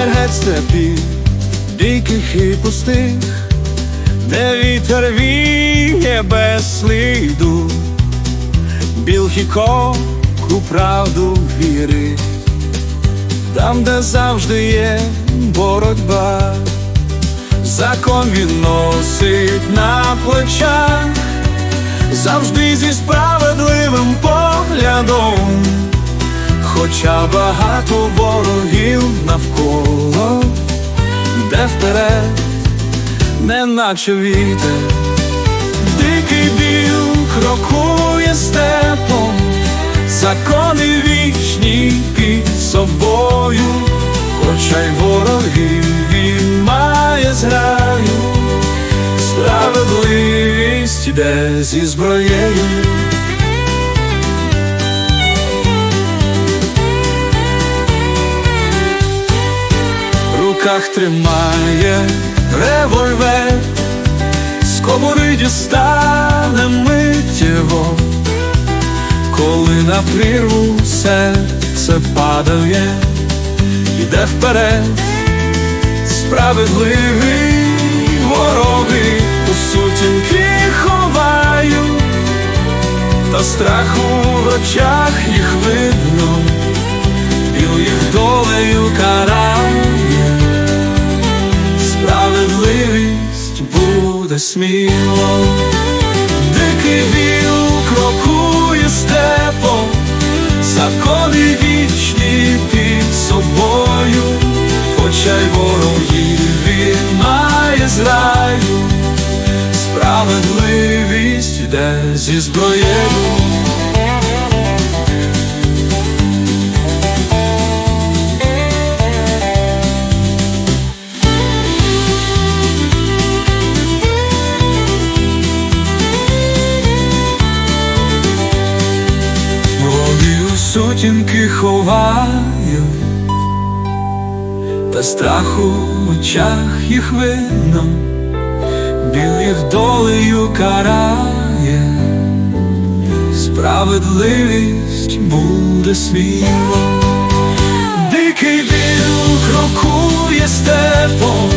серед степів, диких і пустих, де вітер віє без сліду, білхіко у правду вірить, там, де завжди є боротьба, закон він носить на плечах, завжди зі справедливим поглядом. Хоча багато ворогів навколо, де вперед, неначе вітер, дикий біл крокує степом, закони вічні під собою, хоча й ворогів він має зграю, справедливість іде зі зброєю. Руках тримає. Револьвер, з комори дістане миттєво, коли на прірву серце падає, іде вперед, справедливий вороги у сутінки ховають, та страху в очах їх видно. Біл їх долею карає, буде сміло, дикий віл крокує степом, закони вічні під собою, хоча й ворогів він має зраю, справедливість йде зі зброєю. Сутінки ховаю, та страху в очах їх видно, біл їх долею карає, справедливість буде сміло, дикий біл крокує степом,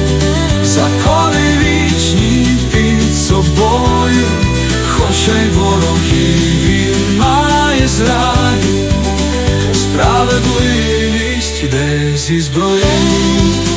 закони вічні під собою, хоча й ворогів він має зраді, This is blue.